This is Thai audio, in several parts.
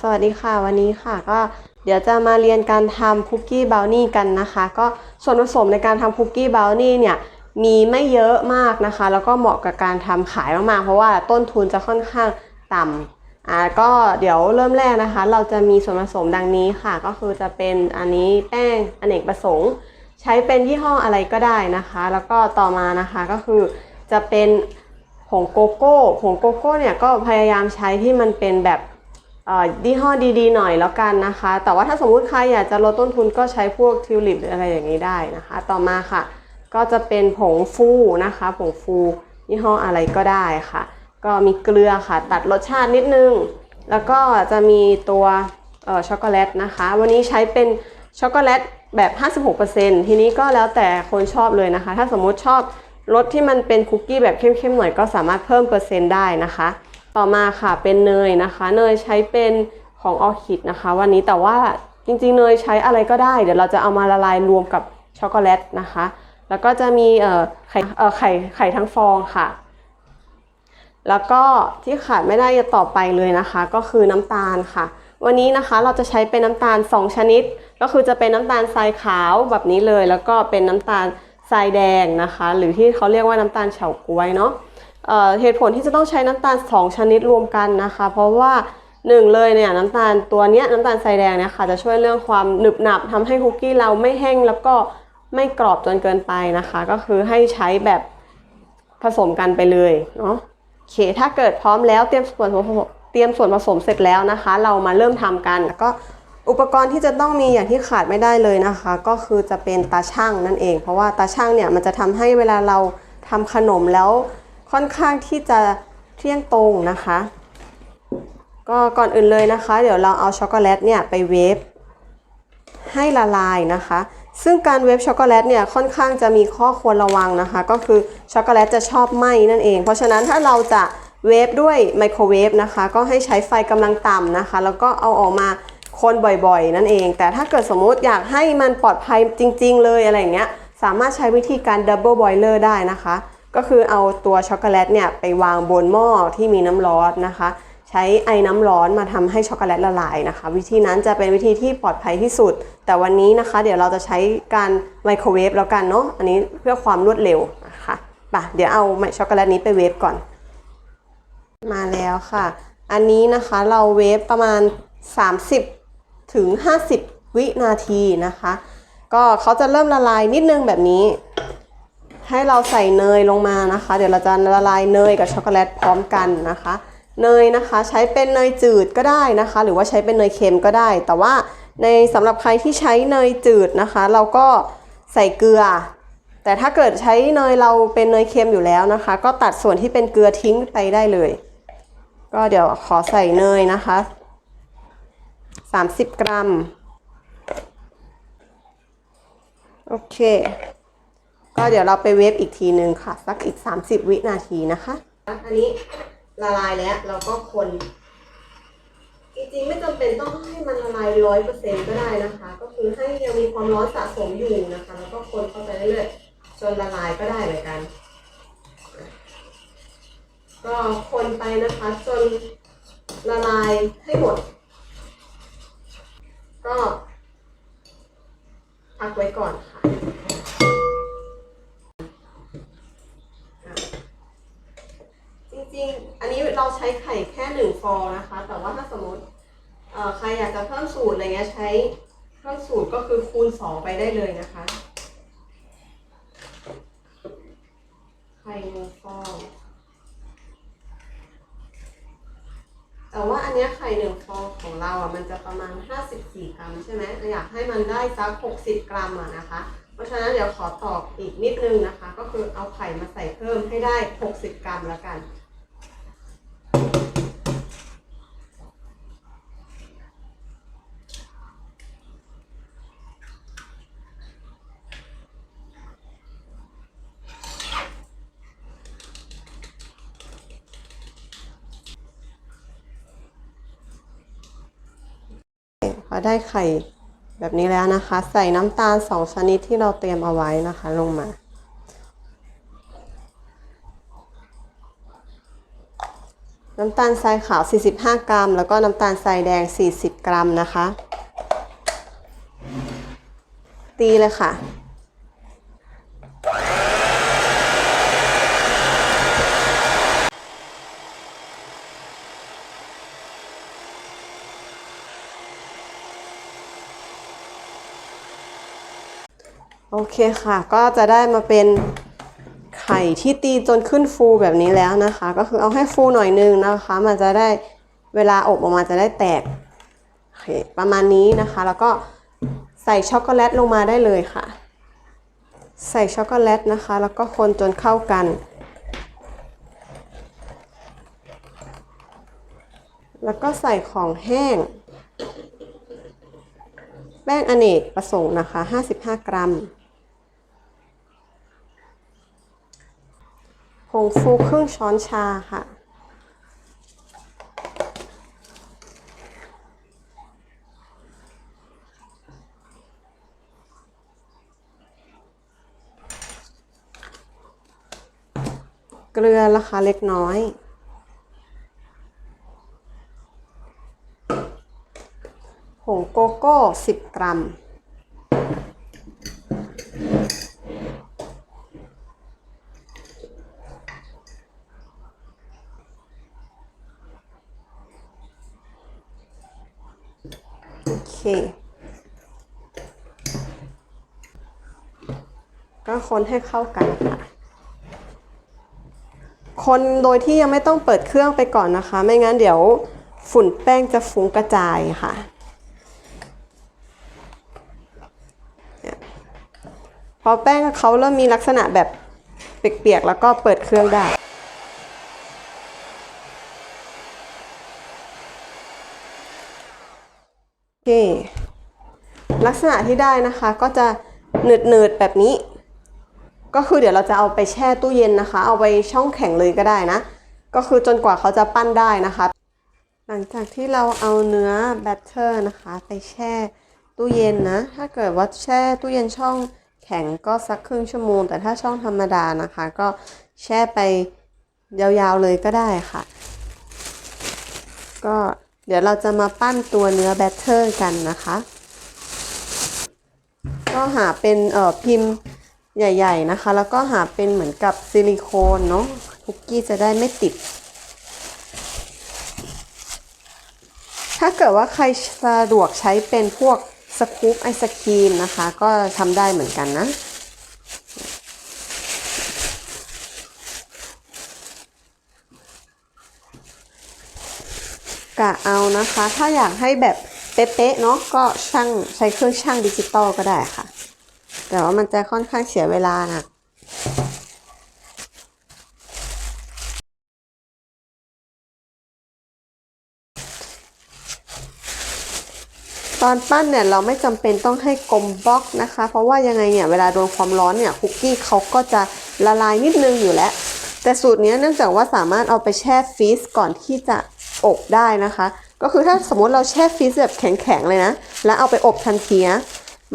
สวัสดีค่ะวันนี้ค่ะก็เดี๋ยวจะมาเรียนการทำคุกกี้บราวนี่กันนะคะ ก็ส่วนผสมในการทำคุกกี้บราวนี่เนี่ยมีไม่เยอะมากนะคะ แล้วก็เหมาะกับการทำขายมากๆ เพราะว่าต้นทุนจะค่อนข้างต่ำอ่าก็เดี๋ยวเริ่มแรกนะคะ เราจะมีส่วนผสมดังนี้ค่ะ ก็คือจะเป็นอันนี้แป้งอเนกประสงค์ ใช้เป็นยี่ห้ออะไรก็ได้นะคะ แล้วก็ต่อมานะคะก็คือจะเป็นผงโกโก้ผงโกโก้เนี่ยก็พยายามใช้ที่มันเป็นแบบ ยี่ห้อดีๆหน่อยแล้วกันนะคะ แต่ว่าถ้าสมมุติใครอยากจะลดต้นทุนก็ใช้พวกทิวลิปหรืออะไรอย่างนี้ได้นะคะ ต่อมาค่ะ ก็จะเป็นผงฟูนะคะ ผงฟูยี่ห้ออะไรก็ได้ค่ะ ก็มีเกลือค่ะ ตัดรสชาตินิดนึง แล้วก็จะมีตัวช็อกโกแลตนะคะ วันนี้ใช้เป็นช็อกโกแลตแบบ 56%ทีนี้ก็แล้วแต่คนชอบเลยนะคะ ถ้าสมมุติชอบรสที่มันเป็นคุกกี้แบบเข้มๆหน่อยก็สามารถเพิ่มเปอร์เซ็นต์ได้นะคะ ต่อมาค่ะเป็นเนยนะคะ เนยใช้เป็นของออคิดนะคะ วันนี้แต่ว่าจริงๆ เนยใช้อะไรก็ได้ เดี๋ยวเราจะเอามาละลายรวมกับช็อกโกแลตนะคะ แล้วก็จะมีเอ่อไข่เอ่อไข่ไข่ทั้งฟองค่ะ แล้วก็ที่ขาดไม่ได้ต่อไปเลยนะคะ ก็คือน้ำตาลค่ะ วันนี้นะคะเราจะใช้เป็นน้ำตาล 2 ชนิด ก็คือจะเป็นน้ำตาลทรายขาวแบบนี้เลย แล้วก็เป็นน้ำตาลทรายแดงนะคะ หรือที่เขาเรียกว่าน้ำตาลเฉาก๊วยเนาะ เเหตุผลที่จะต้องใช้น้ำตาล 2 ชนิดรวมกันนะคะ เพราะว่าหนึ่งเลยเนี่ยน้ำตาลตัวนี้น้ำตาลทรายแดงเนี่ยค่ะจะช่วยเรื่องความหนึบหนับทำให้คุกกี้เราไม่แห้งแล้วก็ไม่กรอบจนเกินไปนะคะ ก็คือให้ใช้แบบผสมกันไปเลยเนาะโอเคถ้าเกิดพร้อมแล้วเตรียมส่วนผสมเตรียมส่วนผสมเสร็จแล้วนะคะ เรามาเริ่มทำกันแล้วก็อุปกรณ์ที่จะต้องมีอย่างที่ขาดไม่ได้เลยนะคะ ก็คือจะเป็นตาช่างนั่นเอง เพราะว่าตาช่างเนี่ยมันจะทำให้เวลาเราทำขนมแล้ว ค่อนข้างที่จะเที่ยงตรงนะคะ ก็ก่อนอื่นเลยนะคะ เดี๋ยวเราเอาช็อกโกแลตเนี่ยไปเวฟให้ละลายนะคะ ซึ่งการเวฟช็อกโกแลตเนี่ยค่อนข้างจะมีข้อควรระวังนะคะ ก็คือช็อกโกแลตจะชอบไหม้นั่นเอง เพราะฉะนั้นถ้าเราจะเวฟด้วยไมโครเวฟนะคะ ก็ให้ใช้ไฟกำลังต่ำนะคะ แล้วก็เอาออกมาคนบ่อยๆ นั่นเอง แต่ถ้าเกิดสมมุติอยากให้มันปลอดภัยจริง ๆ เลยอะไรอย่างเงี้ย สามารถใช้วิธีการดับเบิลบอยเลอร์ได้นะคะ ก็คือเอาตัวช็อกโกแลตเนี่ยไปวางบนหม้อที่มีน้ำร้อนนะคะ ใช้ไอ้น้ำร้อนมาทำให้ช็อกโกแลตละลายนะคะ วิธีนั้นจะเป็นวิธีที่ปลอดภัยที่สุด แต่วันนี้นะคะ เดี๋ยวเราจะใช้การไมโครเวฟแล้วกันเนาะอันนี้เพื่อความรวดเร็วนะคะป่ะเดี๋ยวเอาช็อกโกแลตนี้ไปเวฟก่อน มาแล้วค่ะ อันนี้นะคะเราเวฟประมาณ 30ถึง50 วินาทีนะคะ ก็เขาจะเริ่มละลายนิดนึงแบบนี้ ให้เราใส่เนยลงมานะคะ เดี๋ยวเราจะละลายเนยกับช็อกโกแลตพร้อมกันนะคะ เนยนะคะใช้เป็นเนยจืดก็ได้นะคะ หรือว่าใช้เป็นเนยเค็มก็ได้ แต่ว่าในสำหรับใครที่ใช้เนยจืดนะคะ เราก็ใส่เกลือ แต่ถ้าเกิดใช้เนยเราเป็นเนยเค็มอยู่แล้วนะคะ ก็ตัดส่วนที่เป็นเกลือทิ้งไปได้เลย ก็เดี๋ยวขอใส่เนยนะคะ 30 กรัม โอเค ก็เดี๋ยวเราไปเวฟอีกทีหนึ่งค่ะ สักอีก 30 วินาทีนะคะ อันนี้ละลายแล้วเราก็คนจริงๆไม่จำเป็นต้องให้มันละลายร้อยเปอร์เซ็นก็ได้นะคะ ก็คือให้ยังมีความร้อนสะสมอยู่นะคะ แล้วก็คนเข้าไปเรื่อยๆจนละลายก็ได้เหมือนกัน ก็คนไปนะคะจนละลายให้หมด เพิ่มสูตรก็คือคูณสองไปได้เลยนะคะไข่หนึ่งฟองแต่ว่าอันนี้ไข่หนึ่งฟองของเราอะมันจะประมาณ 54 กรัมใช่ไหมเราอยากให้มันได้สัก 60 กรัมอะนะคะ เพราะฉะนั้นเดี๋ยวขอตอกอีกนิดนึงนะคะ ก็คือเอาไข่มาใส่เพิ่มให้ได้ 60 กรัมล้วกัน พอได้ไข่แบบนี้แล้วนะคะ ใส่น้ำตาลสองชนิดที่เราเตรียมเอาไว้นะคะ ลงมา น้ำตาลทรายขาว 45 กรัม แล้วก็น้ำตาลทรายแดง 40 กรัมนะคะ ตีเลยค่ะ โอเคค่ะ ก็จะได้มาเป็นไข่ที่ตีจนขึ้นฟูแบบนี้แล้วนะคะ ก็คือเอาให้ฟูหน่อยนึงนะคะ มันจะได้เวลาอบออกมาจะได้แตกโอเคประมาณนี้นะคะ แล้วก็ใส่ช็อกโกแลตลงมาได้เลยค่ะ ใส่ช็อกโกแลตนะคะ แล้วก็คนจนเข้ากัน แล้วก็ใส่ของแห้ง แป้งอเนกประสงค์นะคะ 55 กรัม งฟูครึ่งช้อนชาค่ะ เกลือราคาเล็กน้อยผงโกโก้ 10 กรัม โอเคก็คนให้เข้ากันค่ะ คนโดยที่ยังไม่ต้องเปิดเครื่องไปก่อนนะคะ ไม่งั้นเดี๋ยวฝุ่นแป้งจะฟุ้งกระจายค่ะ พอแป้งเขาเริ่มมีลักษณะแบบเปียกๆ แล้วก็เปิดเครื่องได้ โอ เค ลักษณะที่ได้นะคะก็จะหนืดๆแบบนี้ ก็คือเดี๋ยวเราจะเอาไปแช่ตู้เย็นนะคะ เอาไปช่องแข็งเลยก็ได้นะ ก็คือจนกว่าเขาจะปั้นได้นะคะ หลังจากที่เราเอาเนื้อแบตเตอร์นะคะ ไปแช่ตู้เย็นนะ ถ้าเกิดว่าแช่ตู้เย็นช่องแข็งก็สักครึ่งชั่วโมง แต่ถ้าช่องธรรมดานะคะ ก็แช่ไปยาวๆเลยก็ได้ค่ะ ก็ เดี๋ยวเราจะมาปั้นตัวเนื้อแบตเตอร์กันนะคะ ก็หาเป็นเอ่อพิมพ์ใหญ่ ๆนะคะ แล้วก็หาเป็นเหมือนกับซิลิโคนเนาะคุกกี้จะได้ไม่ติด ถ้าเกิดว่าใครสะดวกใช้เป็นพวกสกู๊ปไอศครีมนะคะ ก็ทำได้เหมือนกันนะ กะเอานะคะ ถ้าอยากให้แบบเป๊ะๆเนาะก็ช่างใช้เครื่องช่างดิจิตอลก็ได้ค่ะ แต่ว่ามันจะค่อนข้างเสียเวลานะตอนปั้นเนี่ยเราไม่จำเป็นต้องให้กลมบล็อกนะคะ เพราะว่ายังไงเนี่ยเวลาโดนความร้อนเนี่ยคุกกี้เขาก็จะละลายนิดนึงอยู่แล้ว แต่สูตรนี้เนื่องจากว่าสามารถเอาไปแช่ฟรีซก่อนที่จะ อบได้นะคะ ก็คือถ้าสมมติเราแช่ฟรีซแบบแข็งๆเลยนะ แล้วเอาไปอบทันทีนะ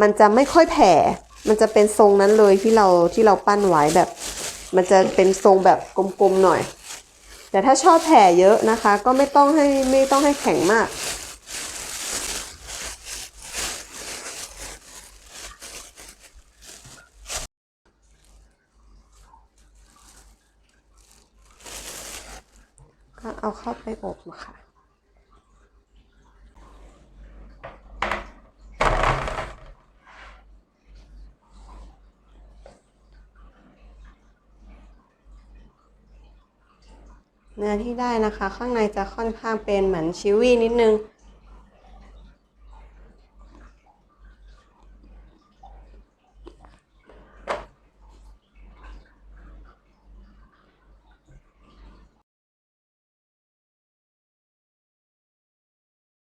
มันจะไม่ค่อยแผ่ มันจะเป็นทรงนั้นเลยที่เราที่เราปั้นไว้แบบ มันจะเป็นทรงแบบกลมๆหน่อย แต่ถ้าชอบแผ่เยอะนะคะ ก็ไม่ต้องให้ไม่ต้องให้แข็งมาก ก็เอาเข้าไปอบค่ะเนื้อที่ได้นะคะ ข้างในจะค่อนข้างเป็นเหมือนชิวี่นิดนึง